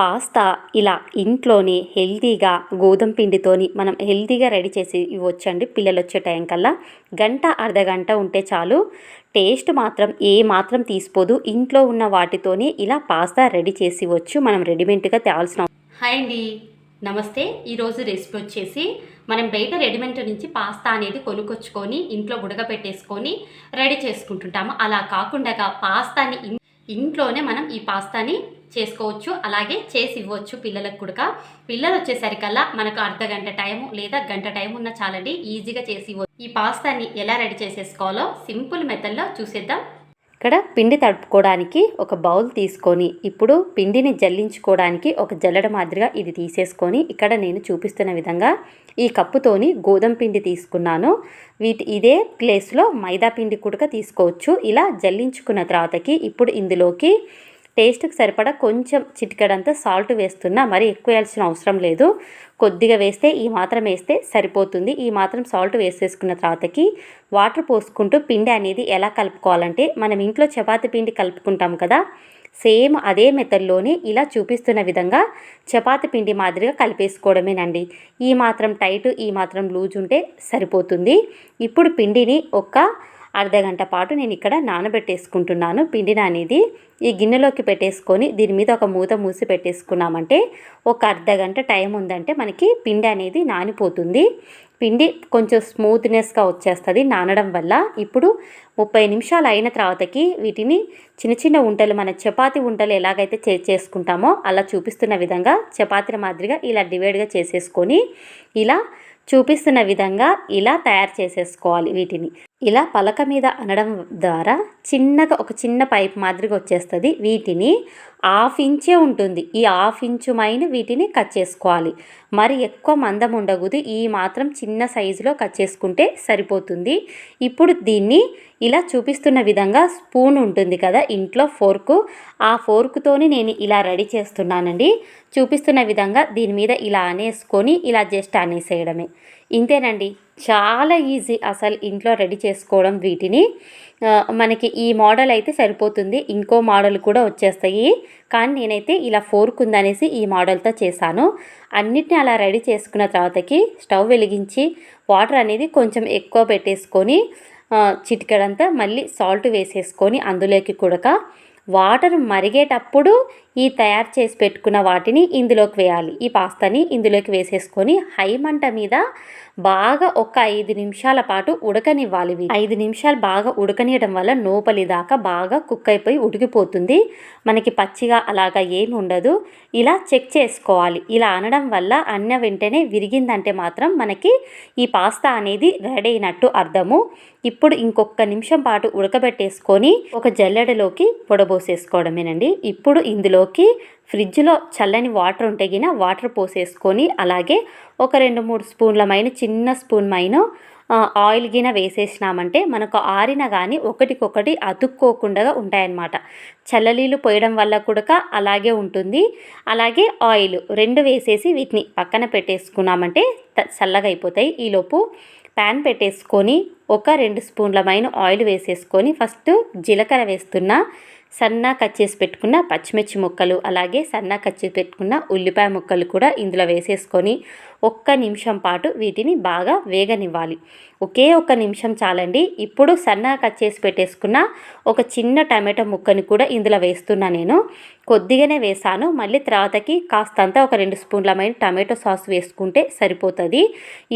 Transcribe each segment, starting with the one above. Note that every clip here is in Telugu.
పాస్తా ఇలా ఇంట్లోనే హెల్తీగా గోధుమ పిండితోని మనం హెల్తీగా రెడీ చేసి ఇవ్వచ్చండి పిల్లలు వచ్చే టైం కల్లా. గంట అర్ధ గంట ఉంటే చాలు. టేస్ట్ మాత్రం ఏ మాత్రం తీసిపోదు ఇంట్లో ఉన్న వాటితోనే ఇలా పాస్తా రెడీ చేసి ఇవ్వచ్చు. మనం రెడీమేడ్గా తేవాల్సిన హాయ్ అండి. నమస్తే. ఈరోజు రెసిపీ వచ్చేసి మనం బయట రెడీమేడ్ నుంచి పాస్తా అనేది కొనుక్కొచ్చుకొని ఇంట్లో ఉడకబెట్టేసుకొని రెడీ చేసుకుంటుంటాము. అలా కాకుండా పాస్తాని ఇంట్లోనే మనం ఈ పాస్తాని చేసుకోవచ్చు. అలాగే చేసి ఇవ్వచ్చు పిల్లలకు కూడా. పిల్లలు వచ్చేసరికల్లా మనకు అర్ధ గంట టైము లేదా గంట టైం ఉన్న చాలండి. ఈజీగా చేసి ఇవ్వచ్చు. ఈ పాస్తాని ఎలా రెడీ చేసేసుకోవాలో సింపుల్ మెథడ్లో చూసేద్దాం. ఇక్కడ పిండి తడుపుకోవడానికి ఒక బౌల్ తీసుకొని ఇప్పుడు పిండిని జల్లించుకోవడానికి ఒక జల్లడ మాదిరిగా ఇది తీసేసుకొని ఇక్కడ నేను చూపిస్తున్న విధంగా ఈ కప్పుతోని గోధుమ పిండి తీసుకున్నాను. వీటి ఇదే ప్లేస్లో మైదా పిండి కూడా తీసుకోవచ్చు. ఇలా జల్లించుకున్న తర్వాతకి ఇప్పుడు ఇందులోకి టేస్ట్కి సరిపడా కొంచెం చిటికడంతా సాల్ట్ వేస్తున్నా మరి ఎక్కువ వేయాల్సిన అవసరం లేదు. కొద్దిగా వేస్తే ఈ మాత్రం వేస్తే సరిపోతుంది. ఈ మాత్రం సాల్ట్ వేసేసుకున్న తర్వాతకి వాటర్ పోసుకుంటూ పిండి అనేది ఎలా కలుపుకోవాలంటే మనం ఇంట్లో చపాతి పిండి కలుపుకుంటాం కదా సేమ్ అదే మెథడ్లోనే ఇలా చూపిస్తున్న విధంగా చపాతి పిండి మాదిరిగా కలిపేసుకోవడమేనండి. ఈ మాత్రం టైట్ ఈ మాత్రం లూజ్ ఉంటే సరిపోతుంది. ఇప్పుడు పిండిని ఒక అర్ధ గంట పాటు నేను ఇక్కడ నానబెట్టేసుకుంటున్నాను. పిండిని అనేది ఈ గిన్నెలోకి పెట్టేసుకొని దీని మీద ఒక మూత మూసి పెట్టేసుకున్నామంటే ఒక అర్ధ గంట టైం ఉందంటే మనకి పిండి అనేది నానిపోతుంది. పిండి కొంచెం స్మూత్నెస్గా వచ్చేస్తుంది నానడం వల్ల. ఇప్పుడు ముప్పై నిమిషాలు అయిన తర్వాతకి వీటిని చిన్న చిన్న ఉంటలు మన చపాతి ఉంటలు ఎలాగైతే చే చేసుకుంటామో అలా చూపిస్తున్న విధంగా చపాతీల మాదిరిగా ఇలా డివైడ్గా చేసేసుకొని ఇలా చూపిస్తున్న విధంగా ఇలా తయారు చేసేసుకోవాలి వీటిని. ఇలా పలక మీద అనడం ద్వారా చిన్నగా ఒక చిన్న పైప్ మాదిరిగా వచ్చేస్తుంది. వీటిని హాఫ్ ఇంచే ఉంటుంది. ఈ హాఫ్ ఇంచు మైన వీటిని కట్ చేసుకోవాలి. మరి ఎక్కువ మందం ఉండకూడదు. ఈ మాత్రం చిన్న సైజులో కట్ చేసుకుంటే సరిపోతుంది. ఇప్పుడు దీన్ని ఇలా చూపిస్తున్న విధంగా స్పూన్ ఉంటుంది కదా ఇంట్లో ఫోర్కు. ఆ ఫోర్కుతోని నేను ఇలా రెడీ చేస్తున్నానండి. చూపిస్తున్న విధంగా దీని మీద ఇలా అనేసుకొని ఇలా జస్ట్ అనేసేయడమే. ఇంతేనండి. చాలా ఈజీ అసలు ఇంట్లో రెడీ చేసుకోవడం వీటిని. మనకి ఈ మోడల్ అయితే సరిపోతుంది. ఇంకో మోడల్ కూడా వచ్చేస్తాయి. కానీ నేనైతే ఇలా ఫోర్క్ ఉందనేసి ఈ మోడల్తో చేశాను. అన్నిటిని అలా రెడీ చేసుకున్న తర్వాతకి స్టవ్ వెలిగించి వాటర్ అనేది కొంచెం ఎక్కువ పెట్టేసుకొని చిటికడంతా మళ్ళీ సాల్ట్ వేసేసుకొని అందులోకి కూడా వాటర్ మరిగేటప్పుడు ఈ తయారు చేసి పెట్టుకున్న వాటిని ఇందులోకి వేయాలి. ఈ పాస్తాని ఇందులోకి వేసేసుకొని హై మంట మీద బాగా ఒక ఐదు నిమిషాల పాటు ఉడకనివ్వాలి ఐదు నిమిషాలు బాగా ఉడకనియడం వల్ల నోపలి దాకా బాగా కుక్ అయిపోయి ఉడికిపోతుంది. మనకి పచ్చిగా అలాగా ఏమి ఉండదు. ఇలా చెక్ చేసుకోవాలి. ఇలా అనడం వల్ల అన్న వెంటనే విరిగిందంటే మాత్రం మనకి ఈ పాస్తా అనేది రెడీ అయినట్టు అర్థము. ఇప్పుడు ఇంకొక నిమిషం పాటు ఉడకబెట్టేసుకొని ఒక జల్లెడలోకి పొడబోసేసుకోవడమేనండి. ఇప్పుడు ఇందులో ఇందులోకి ఫ్రిడ్జ్లో చల్లని వాటర్ ఉంటే గిన వాటర్ పోసేసుకొని అలాగే ఒక రెండు మూడు స్పూన్ల మైన చిన్న స్పూన్ మైన ఆయిల్ గిన వేసేసినామంటే మనకు ఆరిన కానీ ఒకటికొకటి అతుక్కోకుండా ఉంటాయన్నమాట. చల్లనీళ్ళు పోయడం వల్ల కూడా అలాగే ఉంటుంది. అలాగే ఆయిల్ రెండు వేసేసి వీటిని పక్కన పెట్టేసుకున్నామంటే చల్లగా అయిపోతాయి. ఈలోపు ప్యాన్ పెట్టేసుకొని ఒక రెండు స్పూన్ల మైన ఆయిల్ వేసేసుకొని ఫస్ట్ జీలకర్ర వేస్తున్నా సన్నా కట్ చేసి పెట్టుకున్న పచ్చిమిర్చి ముక్కలు అలాగే సన్నా కట్ చేసి పెట్టుకున్న ఉల్లిపాయ ముక్కలు కూడా ఇందులో వేసేసుకొని ఒక్క నిమిషం పాటు వీటిని బాగా వేగనివ్వాలి. ఒకే ఒక్క నిమిషం చాలండి. ఇప్పుడు సన్నగా కట్ చేసి పెట్టేసుకున్న ఒక చిన్న టమాటో ముక్కని కూడా ఇందులో వేస్తున్నా నేను. కొద్దిగానే వేసాను. మళ్ళీ తర్వాతకి కాస్తంత ఒక రెండు స్పూన్లమైన టమాటో సాస్ వేసుకుంటే సరిపోతుంది.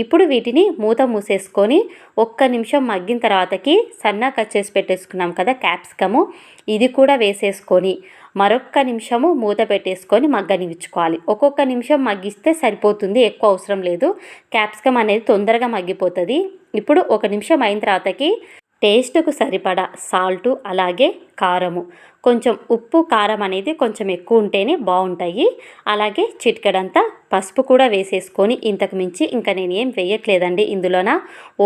ఇప్పుడు వీటిని మూత మూసేసుకొని ఒక్క నిమిషం మగ్గిన తర్వాతకి సన్నగా కట్ చేసి పెట్టేసుకున్నాం కదా క్యాప్సికము. ఇది కూడా వేసేసుకొని మరొక్క నిమిషము మూత పెట్టేసుకొని మగ్గనివ్చుకోవాలి ఒక్కొక్క నిమిషం మగ్గిస్తే సరిపోతుంది ఎక్కువ అవసరం లేదు. క్యాప్సికమ్ అనేది తొందరగా మగ్గిపోతుంది. ఇప్పుడు ఒక నిమిషం అయిన తర్వాతకి టేస్ట్కు సరిపడా సాల్టు అలాగే కారము. కొంచెం ఉప్పు కారం అనేది కొంచెం ఎక్కువ ఉంటేనే బాగుంటాయి. అలాగే చిటికెడంతా పసుపు కూడా వేసేసుకొని ఇంతకు మించి ఇంకా నేను ఏం వేయట్లేదండి ఇందులోన.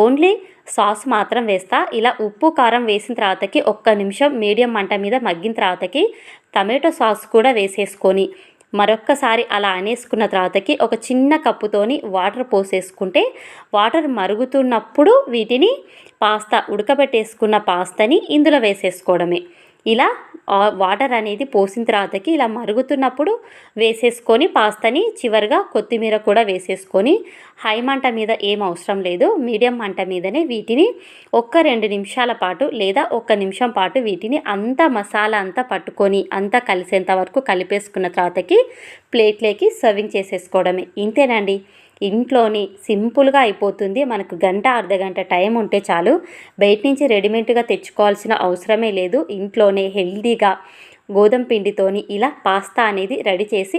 ఓన్లీ సాస్ మాత్రం వేస్తా. ఇలా ఉప్పు కారం వేసిన తర్వాతకి ఒక్క నిమిషం మీడియం మంట మీద మగ్గిన తర్వాతకి టమాటో సాస్ కూడా వేసేసుకొని మరొక్కసారి అలా అనేసుకున్న తర్వాతకి ఒక చిన్న కప్పుతోని వాటర్ పోసేసుకుంటే వాటర్ మరుగుతున్నప్పుడు వీటిని పాస్తా ఉడకబెట్టేసుకున్న పాస్తాని ఇందులో వేసేసుకోవడమే. ఇలా వాటర్ అనేది పోసిన తర్వాతకి ఇలా మరుగుతున్నప్పుడు వేసేసుకొని పాస్తాని చివరిగా కొత్తిమీర కూడా వేసేసుకొని హై మంట మీద ఏం అవసరం లేదు మీడియం మంట మీదనే వీటిని ఒక్క రెండు నిమిషాల పాటు లేదా ఒక్క నిమిషం పాటు వీటిని అంతా మసాలా అంతా పట్టుకొని అంతా కలిసేంత వరకు కలిపేసుకున్న తర్వాతకి ప్లేట్లోకి సర్వింగ్ చేసేసుకోవడమే. ఇంతేనండి. ఇంట్లోని సింపుల్గా అయిపోతుంది. మనకు గంట అర్ధ గంట టైం ఉంటే చాలు. బయట నుంచి రెడీమేడ్గా తెచ్చుకోవాల్సిన అవసరమే లేదు. ఇంట్లోనే హెల్దీగా గోధుమ పిండితోని ఇలా పాస్తా అనేది రెడీ చేసి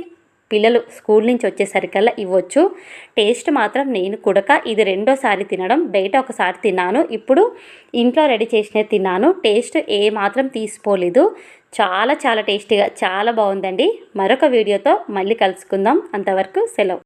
పిల్లలు స్కూల్ నుంచి వచ్చేసరికల్లా ఇవ్వచ్చు. టేస్ట్ మాత్రం నేను కుడక ఇది రెండోసారి తినడం బయట ఒకసారి తిన్నాను. ఇప్పుడు ఇంట్లో రెడీ చేసిన తిన్నాను. టేస్ట్ ఏ మాత్రం తీసిపోలేదు. చాలా చాలా టేస్టీగా చాలా బాగుందండి. మరొక వీడియోతో మళ్ళీ కలుసుకుందాం. అంతవరకు సెలవు.